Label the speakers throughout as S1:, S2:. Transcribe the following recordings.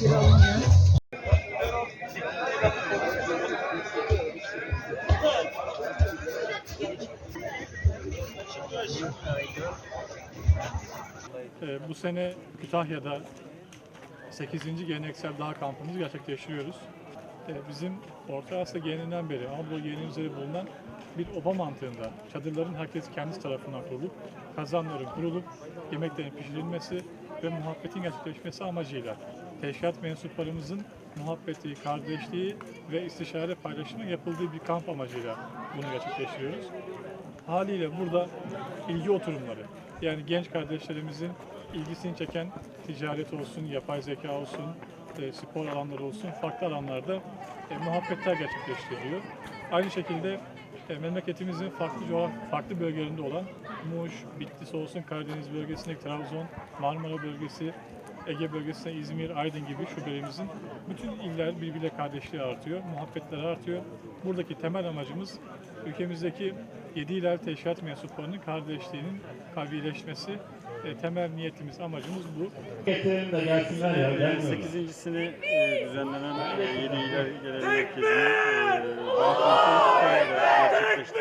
S1: 60 alınıyor. Ee, bu sene Kütahya'da 8. geleneksel dağ kampımızı gerçekleştiriyoruz. Ee, bizim Orta Asya geleneğinden beri Anadolu geleneğinin üzeri bulunan bir oba mantığında çadırların herkes kendisi tarafından kurulup, kazanların kurulup, yemeklerin pişirilmesi ve muhabbetin gerçekleşmesi amacıyla teşkilat mensuplarımızın muhabbeti, kardeşliği ve istişare paylaşımı yapıldığı bir kamp amacıyla bunu gerçekleştiriyoruz. Haliyle burada ilgi oturumları, yani genç kardeşlerimizin ilgisini çeken ticaret olsun, yapay zeka olsun, e, spor alanları olsun, farklı alanlarda e, muhabbetler gerçekleştiriliyor. Aynı şekilde e, memleketimizin farklı farklı bölgelerinde olan Muş, Bitlis olsun, Karadeniz bölgesindeki Trabzon, Marmara bölgesi, Ege bölgesinde İzmir, Aydın gibi şubelerimizin bütün iller birbiriyle kardeşliği artıyor, muhabbetler artıyor. Buradaki temel amacımız ülkemizdeki 7 ilal teşkilat mensuplarının kardeşliğinin kavileşmesi. E, temel niyetimiz, amacımız bu.
S2: De gelsinler ya. gelmiyorlar.
S3: 8.sini e, düzenlenen e, Yedi İler Genel Merkezi'ni e, Balkan. Yaklaşık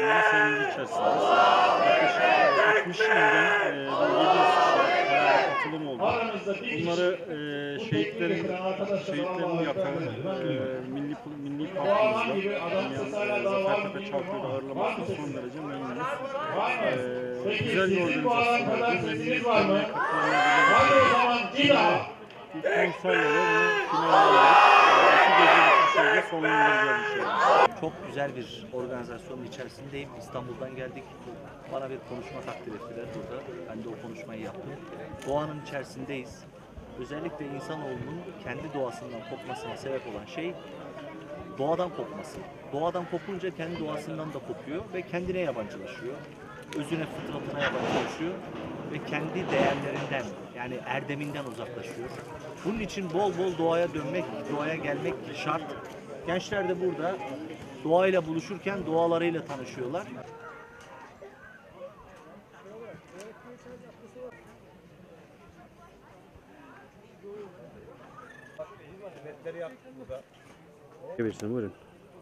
S3: 60 ilden e, Bunları e, şehitlerin şehitlerin yakan e, milli milli parkımızda yani,
S2: mı
S3: Zafertepe
S2: var mı
S3: son derece memnunuz. E, güzel bir organizasyon oldu.
S2: mı?
S3: Katılanlar
S2: Cila.
S3: bu konserle de bunu finale aldık. İki gecelik bir şeyde sonlandıracağız inşallah.
S4: Çok güzel bir organizasyonun içerisindeyim. İstanbul'dan geldik. Bana bir konuşma takdir ettiler burada. Ben de o konuşmayı yaptım. Doğanın içerisindeyiz. Özellikle insanoğlunun kendi doğasından kopmasına sebep olan şey doğadan kopması. Doğadan kopunca kendi doğasından da kopuyor ve kendine yabancılaşıyor. Özüne, fıtratına yabancılaşıyor ve kendi değerlerinden yani erdeminden uzaklaşıyor. Bunun için bol bol doğaya dönmek, doğaya gelmek şart. Gençler de burada doğayla buluşurken doğalarıyla tanışıyorlar.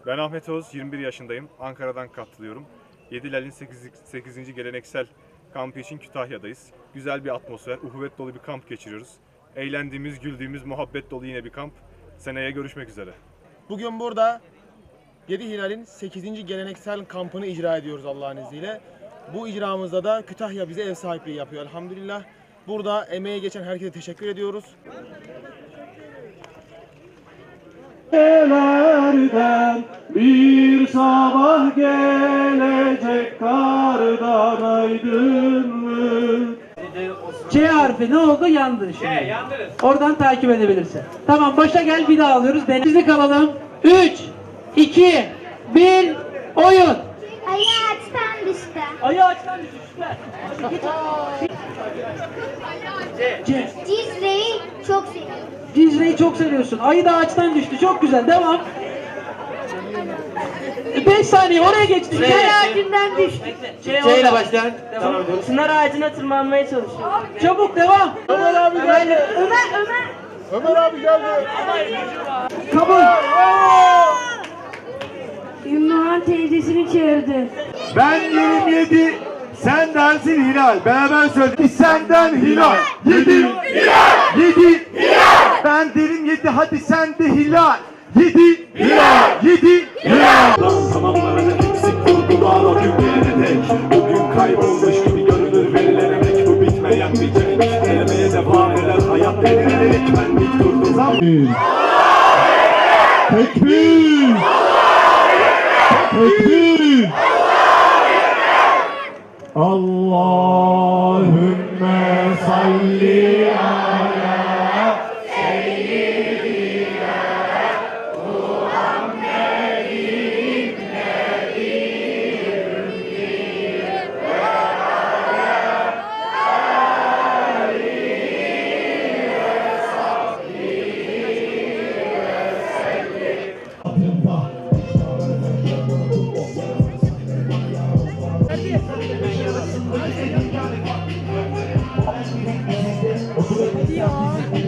S5: Ben Ahmet Oğuz, 21 yaşındayım. Ankara'dan katılıyorum. Yediler'in 8. 8. geleneksel kampı için Kütahya'dayız. Güzel bir atmosfer, uhuvvet dolu bir kamp geçiriyoruz. Eğlendiğimiz, güldüğümüz, muhabbet dolu yine bir kamp. Seneye görüşmek üzere.
S6: Bugün burada 7 Hilal'in 8. geleneksel kampını icra ediyoruz Allah'ın izniyle. Bu icramızda da Kütahya bize ev sahipliği yapıyor elhamdülillah. Burada emeği geçen herkese teşekkür ediyoruz.
S2: Nelerden bir sabah gelecek kardan aydınlık.
S7: C harfi ne oldu? Yandı şimdi. Oradan takip edebilirsin. Tamam başa gel bir daha alıyoruz. Denizli kalalım. 3, 2, 1, oyun.
S8: Ayı açtan düştü.
S7: Ayı açtan düştü. Süper. C.
S8: Cizre'yi çok seviyorum.
S7: Cizre'yi çok seviyorsun. Ayı da ağaçtan düştü. Çok güzel. Devam. 5 saniye oraya geçtik.
S8: Çınar ağacından düştü.
S7: C, ile başlayan. Devam.
S9: Çınar ağacına tırmanmaya çalışıyor.
S7: Çabuk devam.
S6: Ömer abi geldi.
S8: Ömer, Ömer.
S6: Ömer abi geldi.
S7: Kabul.
S9: Ümmühan teyzesini çağırdı.
S2: Ben 27, sen dersin Hilal. Beraber söyledik. Biz senden Hilal. Yedi. Hilal. Yedi. Hilal. Ben derim yedi. Hadi sen de Hilal. Yedi. Hilal. Yedi. Hilal. Tamamlarını eksik kurdular o günlerine dek. Bugün kaybolmuş gibi görünür verilenemek. Bu bitmeyen bir cenk. Denemeye devam eder hayat denilerek. Ben dik durdum. Tekbir. Tekbir. Allahümme salli